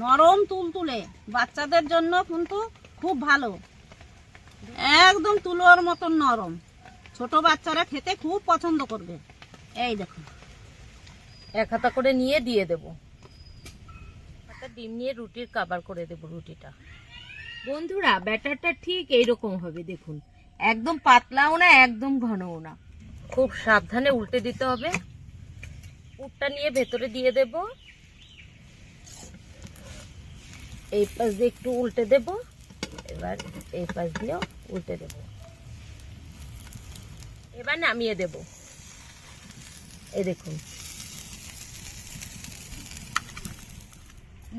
নরম তুলতুলে। বাচ্চাদের জন্য কিন্তু খুব ভালো। একদম তুলোর মতন নরম। ছোট বাচ্চারা খেতে খুব পছন্দ করবে। এই দেখুন এক হাতা করে নিয়ে দিয়ে দেব। একটা ডিম নিয়ে রুটির কাবার করে দেব রুটিটা। বন্ধুরা, ব্যাটারটা ঠিক এইরকম হবে, দেখুন। একদম পাতলাও না, একদম ঘনও না। খুব সাবধানে উল্টে দিতে হবে। পুরটা নিয়ে ভেতরে দিয়ে দেব। এই পাশ দিয়ে একটু উল্টে দেব। এবার এই পাশ দিয়েও উল্টে দেব। এবার নামিয়ে দেব। এই দেখুন।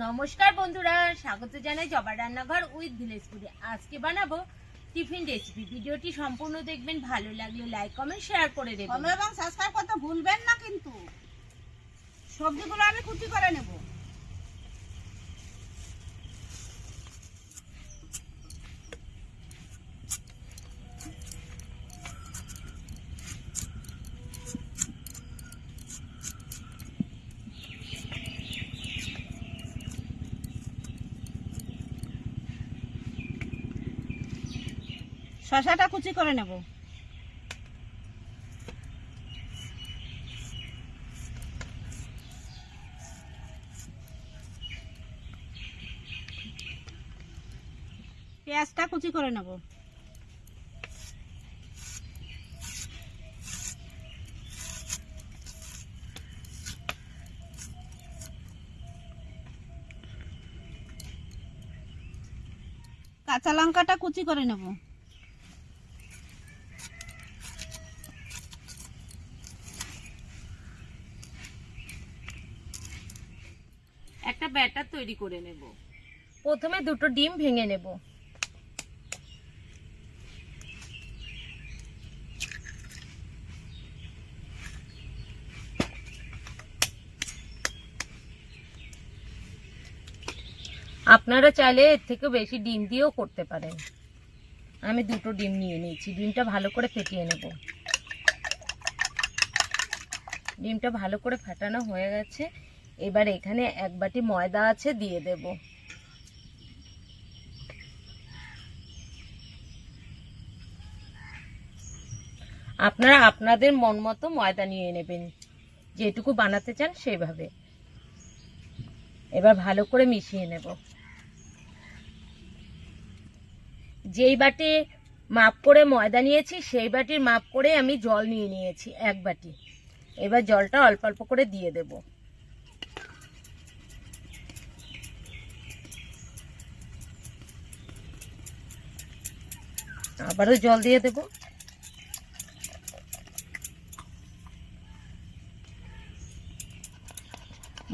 নমস্কার বন্ধুরা, স্বাগত জানাই জবা রান্নাঘর উইথ ভিলেজ ফুডে। আজকে বানাবো টিফিন রেসিপি। ভিডিওটি সম্পূর্ণ দেখবেন, ভালো লাগলে লাইক, কমেন্ট, শেয়ার করে দেবেন। এবং সাবস্ক্রাইব করতে ভুলবেন না কিন্তু। সবজিগুলো আমি কুচি করে নেব। শশাটা কুচি করে নেব। পেঁয়াজটা কুচি করে নেব। কাঁচা লঙ্কাটা কুচি করে নেব। একটা ব্যাটার তৈরি করে নেব। প্রথমে দুটো ডিম ভেঙে নেব। আপনারা চাইলে এর থেকে বেশি ডিম দিয়েও করতে পারেন। আমি দুটো ডিম নিয়ে নিয়েছি। ডিমটা ভালো করে ফেটিয়ে নেব। ডিমটা ভালো করে ফাটানো হয়ে গেছে। এবার এখানে এক বাটি ময়দা আছে, দিয়ে দেব। আপনারা আপনাদের মন মতো ময়দা নিয়ে নেবেন। যেটুকু বানাতে চান সেভাবে। এবার ভালো করে মিশিয়ে নেব। যেই বাটি মাপ করে ময়দা নিয়েছি, সেই বাটির মাপ করে আমি জল নিয়ে নিয়েছি, এক বাটি। এবার জলটা অল্প অল্প করে দিয়ে দেবো। আবারও জল দিয়ে দেব।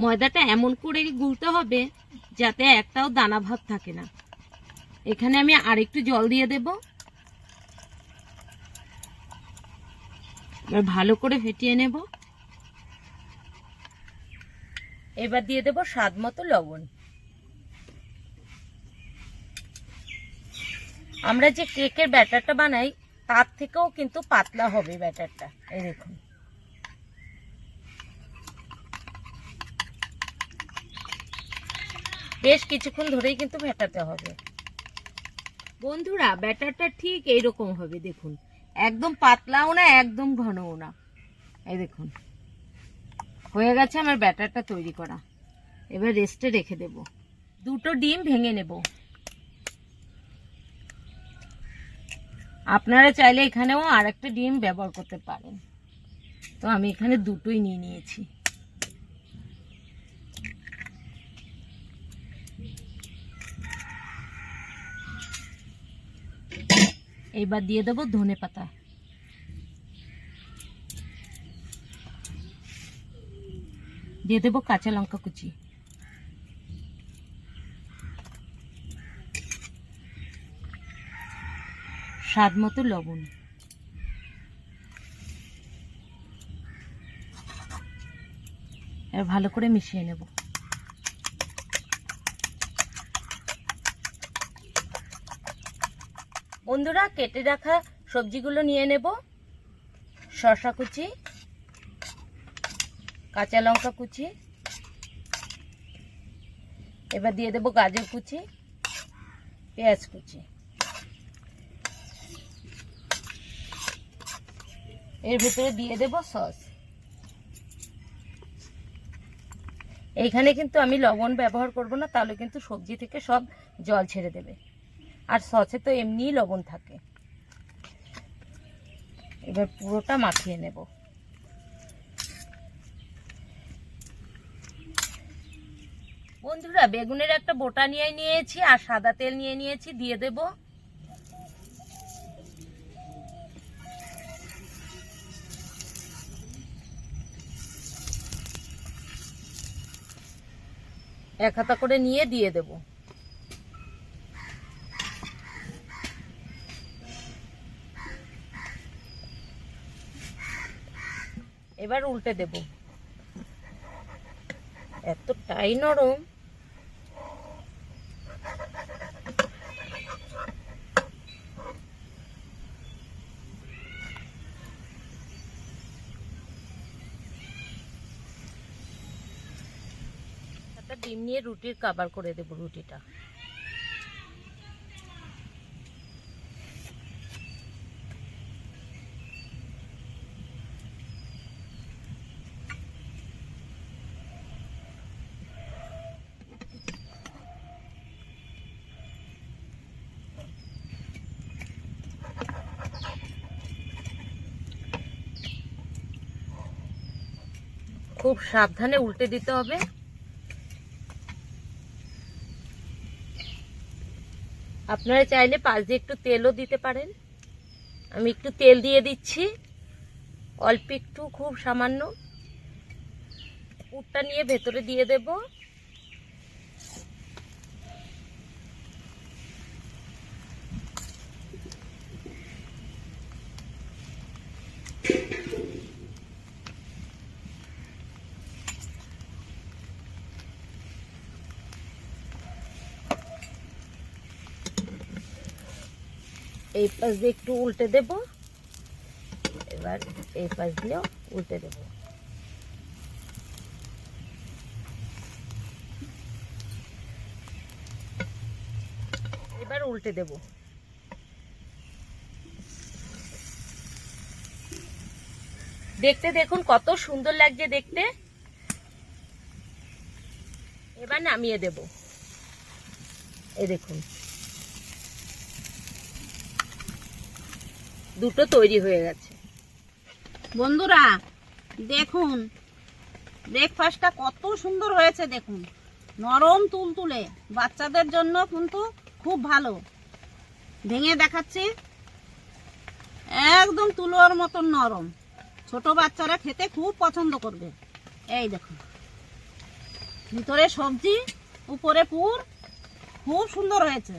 ময়দাটা এমন করে গুলতে হবে যাতে একটাও দানা ভাব থাকে না। এখানে আমি আরেকটু জল দিয়ে দেব। এবার ভালো করে ফেটিয়ে নেব। এবার দিয়ে দেব স্বাদ মতো লবণ। আমরা যে কেকের ব্যাটারটা বানাই, তার থেকেও কিন্তু পাতলা হবে ব্যাটারটা। এই দেখুন। বেশ কিছুক্ষণ ধরেই কিন্তু ফেটাতে হবে। বন্ধুরা, ব্যাটারটা ঠিক এইরকম হবে, দেখুন। একদম পাতলাও না, একদম ঘনও না। এই দেখুন। হয়ে গেছে আমার ব্যাটারটা তৈরি করা। এবার রেস্টে রেখে দেব। দুটো ডিম ভেঙে নেব। আপনারা চাইলে এখানেও আর একটা ডিম ব্যবহার করতে পারেন। তো আমি এখানে দুটোই নিয়ে নিয়েছি। এইবার দিয়ে দেবো ধনে পাতা। দিয়ে দেবো কাঁচা লঙ্কা কুচি। স্বাদ মতো লবণ। ভালো করে মিশিয়ে নেব। বন্ধুরা, কেটে রাখা সবজিগুলো নিয়ে নেব। শসা কুচি, কাঁচা লঙ্কা কুচি, এবার দিয়ে দেবো গাজর কুচি, পেঁয়াজ কুচি। এর ভিতরে দিয়ে দেব সস। এইখানে কিন্তু আমি লবণ ব্যবহার করব না, তাহলে কিন্তু সবজি থেকে সব জল ছেড়ে দেবে। আর সসে তো এমনিই লবণ থাকে। এবার পুরোটা মাখিয়ে নেব। বন্ধুরা, বেগুনের একটা বোটা নিয়ে নিয়েছি আর সাদা তেল নিয়ে নিয়েছি, দিয়ে দেব। এক হাতা করে নিয়ে দিয়ে দেব। এবার উল্টে দেব। এত টাই নরম। ডিম নিয়ে রুটির কাবার করে দেব রুটিটা। খুব সাবধানে উল্টে দিতে হবে। আপনারা চাইলে পাশ দিয়ে একটু তেলও দিতে পারেন। আমি একটু তেল দিয়ে দিচ্ছি। অল্প একটু, খুব সামান্য। উটটা নিয়ে ভেতরে দিয়ে দেব। এই পাশ দিয়ে একটু উল্টে দেব। এবার এই পাশ দিয়েও উল্টে দেব। এবার উল্টে দেব। দেখতে দেখুন কত সুন্দর লাগছে দেখতে। এবার নামিয়ে দেব। এই দেখুন। দুটো তৈরি হয়ে গেছে। বন্ধুরা, দেখুন ব্রেকফাস্টটা কত সুন্দর হয়েছে, দেখুন। নরম তুলতুলে, বাচ্চাদের জন্য কিন্তু খুব ভালো। ভেঙে দেখাচ্ছি। একদম তুলোর মতন নরম। ছোট বাচ্চারা খেতে খুব পছন্দ করবে। এই দেখুন। ভিতরে সবজি, উপরে পুর, খুব সুন্দর হয়েছে।